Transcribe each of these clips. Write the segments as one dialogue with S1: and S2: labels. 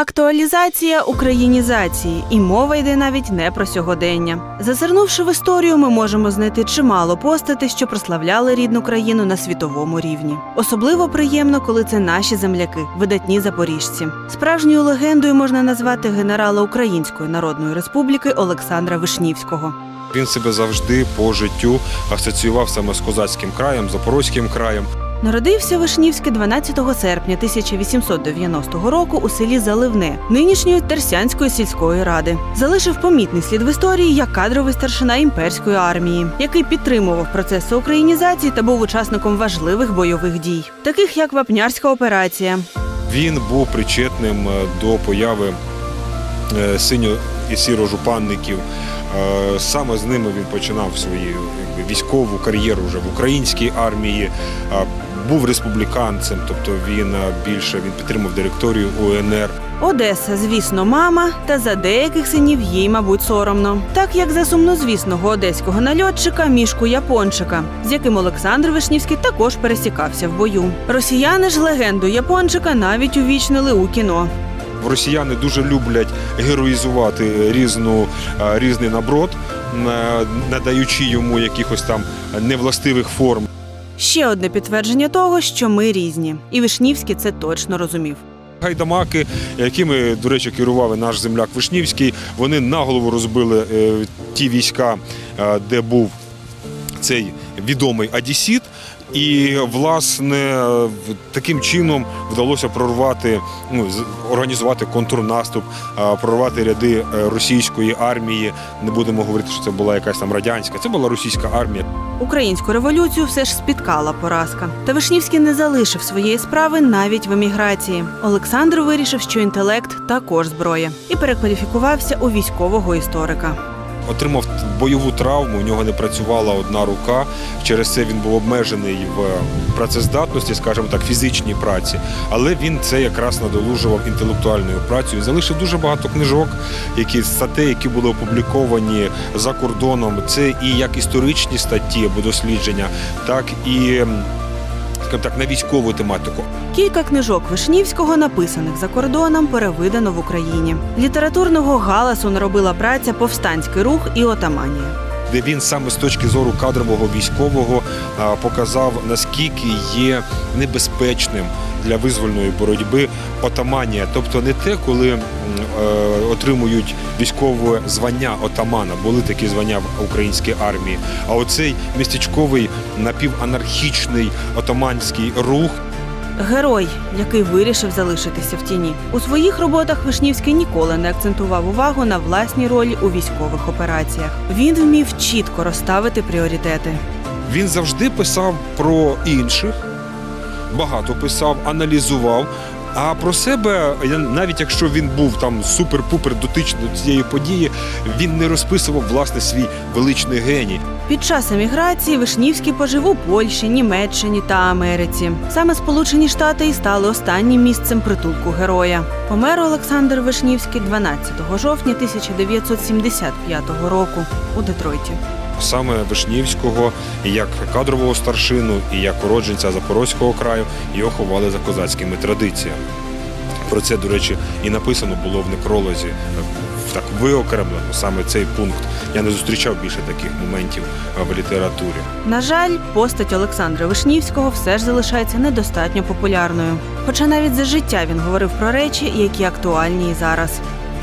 S1: Актуалізація українізації, і мова йде навіть не про сьогодення. Зазирнувши в історію, ми можемо знайти чимало постатей, що прославляли рідну країну на світовому рівні. Особливо приємно, коли це наші земляки, видатні запоріжці. Справжньою легендою можна назвати генерала Української Народної Республіки Олександра Вишнівського.
S2: Він себе завжди по життю асоціював саме з козацьким краєм, запорозьким краєм.
S1: Народився Вишнівський 12 серпня 1890 року у селі Заливне, нинішньої Терсянської сільської ради. Залишив помітний слід в історії як кадровий старшина імперської армії, який підтримував процеси українізації та був учасником важливих бойових дій, таких як Вапнярська операція.
S2: Він був причетним е, до появи е, синьо і сіро-жупанників. Е, Саме з ними він починав свою якби, військову кар'єру вже в українській армії. Був республіканцем, тобто він е, більше він підтримав директорію УНР.
S1: Одеса, звісно, мама, та за деяких синів їй, мабуть, соромно. Так як за сумнозвісного одеського нальотчика Мішку Япончика, з яким Олександр Вишнівський також пересікався в бою. Росіяни ж легенду Япончика навіть увічнили у кіно.
S2: Росіяни дуже люблять героїзувати різну, е, різний наброд, е, надаючи йому якихось там невластивих форм.
S1: Ще одне підтвердження того, що ми різні, і Вишнівський це точно розумів.
S2: Гайдамаки, якими, до речі, керував наш земляк Вишнівський, вони наголову розбили е, ті війська, е, де був цей відомий Адісіт. І власне таким чином вдалося прорвати, ну організувати контрнаступ, прорвати ряди е, російської армії. Не будемо говорити, що це була якась там радянська, це була російська армія.
S1: Українську революцію все ж спіткала поразка. Та Вишнівський не залишив своєї справи навіть в еміграції. Олександр вирішив, що інтелект також зброя, і перекваліфікувався у військового історика.
S2: Отримав бойову травму, у нього не працювала одна рука. Через це він був обмежений в працездатності, скажімо так, фізичній праці. Але він це якраз надолужував інтелектуальною працею. Залишив дуже багато книжок, які статей, які були опубліковані за кордоном. Це і як історичні статті або дослідження, так і скажімо так, на військову тематику.
S1: Кілька книжок Вишнівського, написаних за кордоном, перевидано в Україні. Літературного галасу наробила праця Повстанський рух і отаманія.
S2: де він саме з точки зору кадрового військового показав наскільки є небезпечним для визвольної боротьби отаманія, тобто не те, коли е, отримують військове звання отамана, були такі звання в українській армії. А оцей містечковий напіванархічний отаманський рух
S1: Герой, який вирішив залишитися в тіні. У своїх роботах Вишнівський ніколи не акцентував увагу на власній ролі у військових операціях. Він вмів чітко розставити пріоритети.
S2: Він завжди писав про інших, багато писав, аналізував. А про себе, навіть якщо він був там супер-пупер дотичний до цієї події, він не розписував власне свій величний геній.
S1: Під час еміграції Вишнівський пожив у Польщі, Німеччині та Америці. Саме Сполучені Штати і стали останнім місцем притулку героя. Помер Олександр Вишнівський 12 жовтня 1975 року у Детройті.
S2: Саме Вишнівського, як кадрового старшину, і як уродженця Запорозького краю його ховали за козацькими традиціями. Про це, до речі, і написано було в некролозі. Так виокремлено саме цей пункт. Я не зустрічав більше таких моментів в літературі.
S1: На жаль, постать Олександра Вишнівського все ж залишається недостатньо популярною. Хоча навіть за життя він говорив про речі, які актуальні і зараз.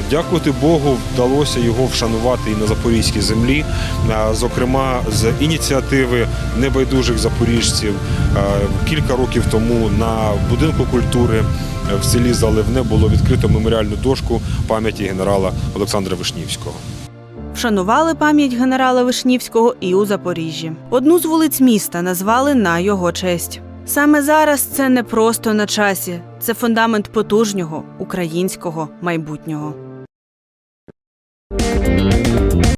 S2: Дякувати Богу, вдалося його вшанувати і на запорізькій землі, зокрема з ініціативи небайдужих запоріжців. Кілька років тому на будинку культури в селі Заливне було відкрито меморіальну дошку пам'яті генерала Олександра Вишнівського.
S1: Вшанували пам'ять генерала Вишнівського і у Запоріжжі. Одну з вулиць міста назвали на його честь. Саме зараз це не просто на часі, це фундамент потужнього українського майбутнього.